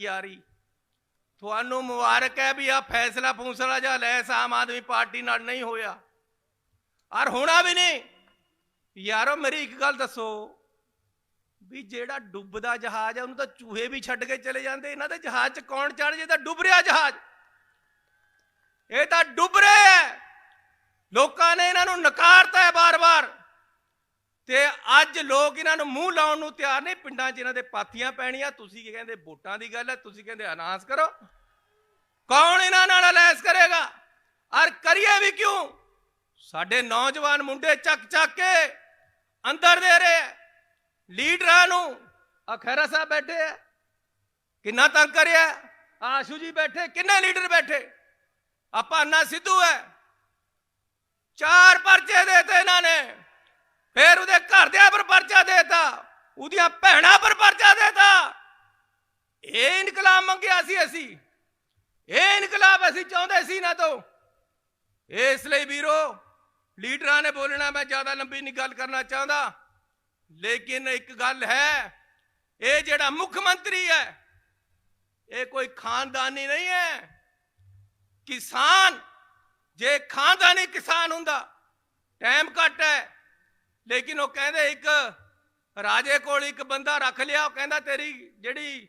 ਯਾਰੀ ਤੁਹਾਨੂੰ ਮੁਬਾਰਕ ਹੈ ਵੀ ਆ ਫੈਸਲਾ ਫੂਸਲਾ ਜਾਂ ਲੈਸ ਆਮ ਆਦਮੀ ਪਾਰਟੀ ਨਾਲ ਨਹੀਂ ਹੋਇਆ। ਔਰ ਹੋਣਾ ਵੀ ਨਹੀਂ। ਯਾਰੋ, ਮੇਰੀ ਇੱਕ ਗੱਲ ਦੱਸੋ। ਵੀ ਜਿਹੜਾ ਡੁੱਬਦਾ ਜਹਾਜ਼ ਹੈ ਉਹਨੂੰ ਤਾਂ ਚੂਹੇ ਵੀ ਛੱਡ ਕੇ ਚਲੇ ਜਾਂਦੇ। ਇਹਨਾਂ ਦੇ ਜਹਾਜ਼ 'ਚ ਕੌਣ ਚੜ ਜੇ? ਤਾਂ ਡੁੱਬ ਰਿਹਾ ਜਹਾਜ਼। ਇਹ ਤਾਂ ਡੁੱਬ ਰਿਹਾ ਹੈ। ਲੋਕਾਂ ਨੇ ਇਹਨਾਂ ਨੂੰ ਨਕਾਰਤਾ ਹੈ ਬਾਰ-ਬਾਰ। ਤੇ ਅੱਜ ਲੋਕ ਇਹਨਾਂ ਨੂੰ ਮੂੰਹ ਲਾਉਣ ਨੂੰ ਤਿਆਰ ਨਹੀਂ ਪਿੰਡਾਂ 'ਚ ਇਹਨਾਂ ਦੇ ਪਾਥੀਆਂ ਪੈਣੀਆਂ, ਤੁਸੀਂ ਕੀ ਕਹਿੰਦੇ ਵੋਟਾਂ ਦੀ ਗੱਲ ਹੈ, ਤੁਸੀਂ ਕਹਿੰਦੇ ਅਨਾਉਂਸ ਕਰੋ। ਕੌਣ ਇਹਨਾਂ ਨਾਲ ਅਲੈਸ ਕਰੇਗਾ? ਔਰ ਕਰੀਏ ਵੀ ਕਿਉਂ? ਸਾਡੇ ਨੌਜਵਾਨ ਮੁੰਡੇ ਚੱਕ ਚੱਕ ਕੇ ਅੰਦਰ ਦੇ ਰਹੇ ਲੀਡਰਾਂ ਨੂੰ। ਆ ਖੈਰਾ ਸਾਹਿਬ ਬੈਠੇ ਹੈ, ਕਿੰਨਾ ਤੰਗ ਕਰਿਆ ਆਸ਼ੂ ਜੀ ਬੈਠੇ, ਕਿੰਨੇ ਲੀਡਰ ਬੈਠੇ? ਆਪਾਂ ਭਾਨਾ ਸਿੱਧੂ ਹੈ। ਚਾਰ ਪਰਚੇ ਦੇਤੇ ਇਹਨਾਂ ਨੇ, ਫਿਰ ਉਹਦੇ ਘਰਦਿਆਂ ਪਰ ਪਰਚਾ ਦੇਤਾ ਉਹਦੀਆਂ ਭੈਣਾਂ ਪਰ ਪਰਚਾ ਦੇਤਾ। ਇਹ ਇਨਕਲਾਬ ਮੰਗਿਆ ਸੀ ਅਸੀਂ। ਇਹ ਇਨਕਲਾਬ ਅਸੀਂ ਚਾਹੁੰਦੇ ਸੀ ਨਾ ਤੋਂ। ਇਸ ਲਈ ਵੀਰੋ, ਲੀਡਰਾਂ ਨੇ ਬੋਲਣਾ, ਮੈਂ ਜ਼ਿਆਦਾ ਲੰਬੀ ਨਹੀਂ ਗੱਲ ਕਰਨਾ ਚਾਹੁੰਦਾ। ਲੇਕਿਨ ਇੱਕ ਗੱਲ ਹੈ, ਇਹ ਜਿਹੜਾ ਮੁੱਖ ਮੰਤਰੀ ਹੈ, ਇਹ ਕੋਈ ਖਾਨਦਾਨੀ ਨਹੀਂ ਹੈ। ਕਿਸਾਨ, ਜੇ ਖਾਨਦਾਨੀ ਕਿਸਾਨ ਹੁੰਦਾ ਟਾਈਮ ਘੱਟ ਹੈ। ਲੇਕਿਨ ਉਹ ਕਹਿੰਦੇ ਇੱਕ ਰਾਜੇ ਕੋਲ ਇੱਕ ਬੰਦਾ ਰੱਖ ਲਿਆ, ਉਹ ਕਹਿੰਦਾ ਤੇਰੀ ਜਿਹੜੀ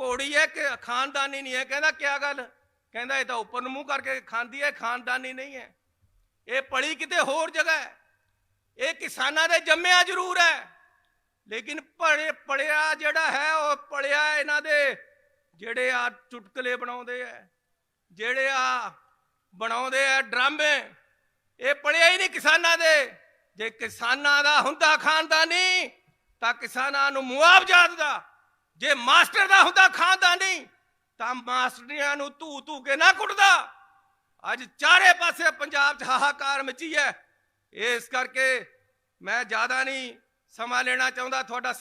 ਘੋੜੀ ਹੈ ਕਿ ਖਾਨਦਾਨੀ ਨਹੀਂ ਹੈ। ਕਹਿੰਦਾ, ਕਿਆ ਗੱਲ? ਕਹਿੰਦਾ, ਇਹ ਤਾਂ ਉੱਪਰ ਨੂੰ ਮੂੰਹ ਕਰਕੇ ਖਾਂਦੀ ਹੈ ਖਾਨਦਾਨੀ ਨਹੀਂ ਹੈ। ਇਹ ਪੜੀ ਕਿਤੇ ਹੋਰ ਜਗ੍ਹਾ ਹੈ। ਇਹ ਕਿਸਾਨਾਂ ਦੇ ਜੰਮਿਆ ਜ਼ਰੂਰ ਹੈ। ਲੇਕਿਨ ਪੜੇ ਪੜਿਆ ਜਿਹੜਾ ਹੈ, ਉਹ ਪੜਿਆ ਇਹਨਾਂ ਦੇ ਜਿਹੜੇ ਆ ਚੁਟਕਲੇ ਬਣਾਉਂਦੇ ਆ, ਜਿਹੜੇ ਆ ਬਣਾਉਂਦੇ ਆ ਡਰਾਮੇ, ਇਹ ਪੜਿਆ ਹੀ ਨਹੀਂ ਕਿਸਾਨਾਂ ਦੇ। ਜੇ ਕਿਸਾਨਾਂ ਦਾ ਹੁੰਦਾ ਖਾਨਦਾਨੀ, ਤਾਂ ਕਿਸਾਨਾਂ ਨੂੰ ਮੁਆਵਜ਼ਾ ਦਿੰਦਾ। ਜੇ ਮਾਸਟਰ ਦਾ ਹੁੰਦਾ ਖਾਨਦਾਨੀ, ਤਾਂ ਮਾਸਟਰੀਆਂ ਨੂੰ ਧੂ ਧੂ ਕੇ ਨਾ ਕੁੱਟਦਾ। ਅੱਜ ਚਾਰੇ ਪਾਸੇ ਪੰਜਾਬ 'ਚ ਹਾਹਾਕਾਰ ਮਚੀ ਹੈ। ਇਸ ਕਰਕੇ ਮੈਂ ਜ਼ਿਆਦਾ ਨਹੀਂ ਸਮਾਂ ਲੈਣਾ ਚਾਹੁੰਦਾ। ਤੁਹਾਡਾ